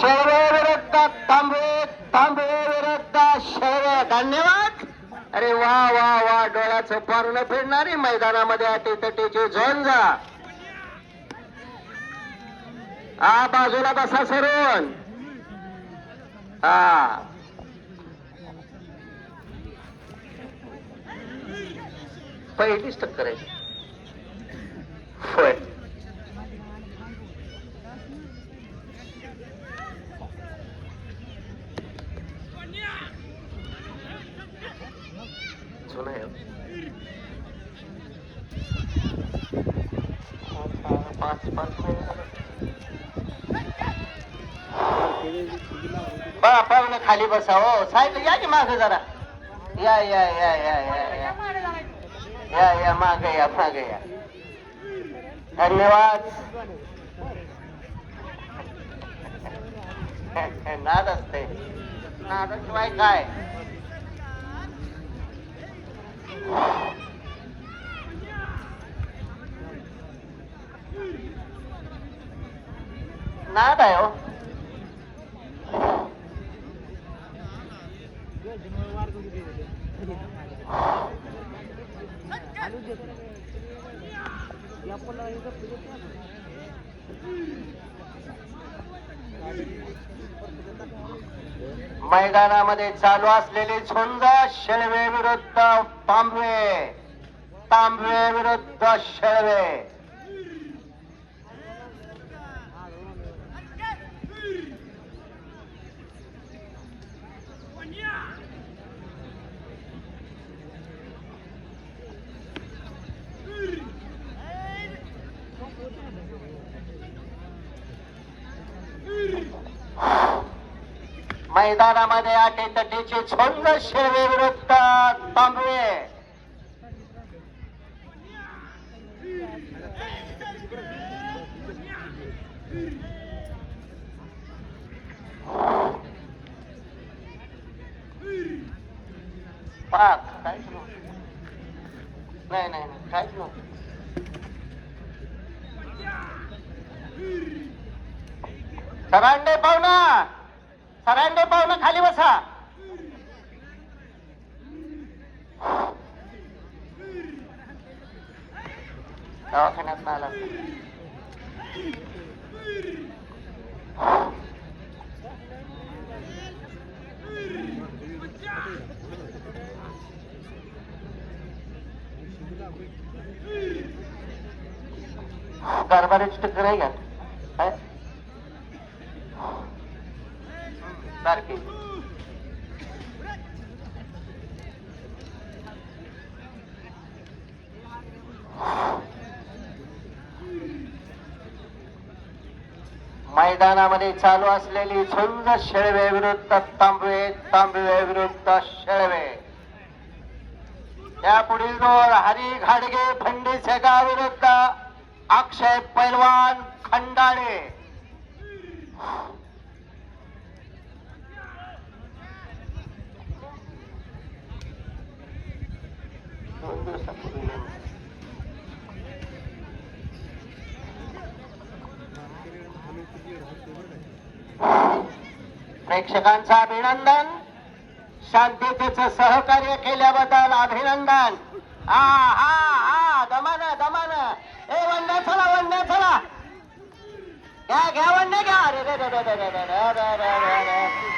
शेळवे विरुद्ध तांबे तांबे विरुद्ध शेळवे धन्यवाद. अरे वा वा वा डोळ्याचं पारण फिरणारी मैदानामध्ये अटीतटीची झोंजा. हा बाजूला बसा सरून. हा पहिलीच टक्कर आहे. बा पाहुणे खाली बसा हो. साहेब या की माग जरा. या या या या या या. या या माग या माग या. धन्यवाद. नाद असते. नादाशिवाय काय? Nada ya. मैदानामध्ये चालू असलेली झुंज शेळवे विरुद्ध तांबवे. तांबवे विरुद्ध शेळवे. मैदानामध्ये अटीतटीची छंद शेळवे विरुद्ध तांबवे. पाक. काहीच नव्हतं. नाही नाही. काहीच नव्हतं. सरांडे पाहुणा. सरांडे पाहुणा खाली बसा. दवाखान्यात आला कारभारीची टक्कर आहे का? काय? मैदानामध्ये चालू असलेली झुंज शेळवे विरुद्ध तांबवे तांबवे विरुद्ध शेळवे त्या पुढील दोन हरी घाडगे फंडी सेगा विरुद्ध अक्षय पैलवान खंडाळे प्रेक्षकांचं अभिनंदन शांततेचं सहकार्य केल्याबद्दल अभिनंदन हा हा हा दमान दमान ए वंड्या चला वंड्या चला घ्या घ्या वंड्या घ्या अरे रे रे रे रे रे रे रे रे रे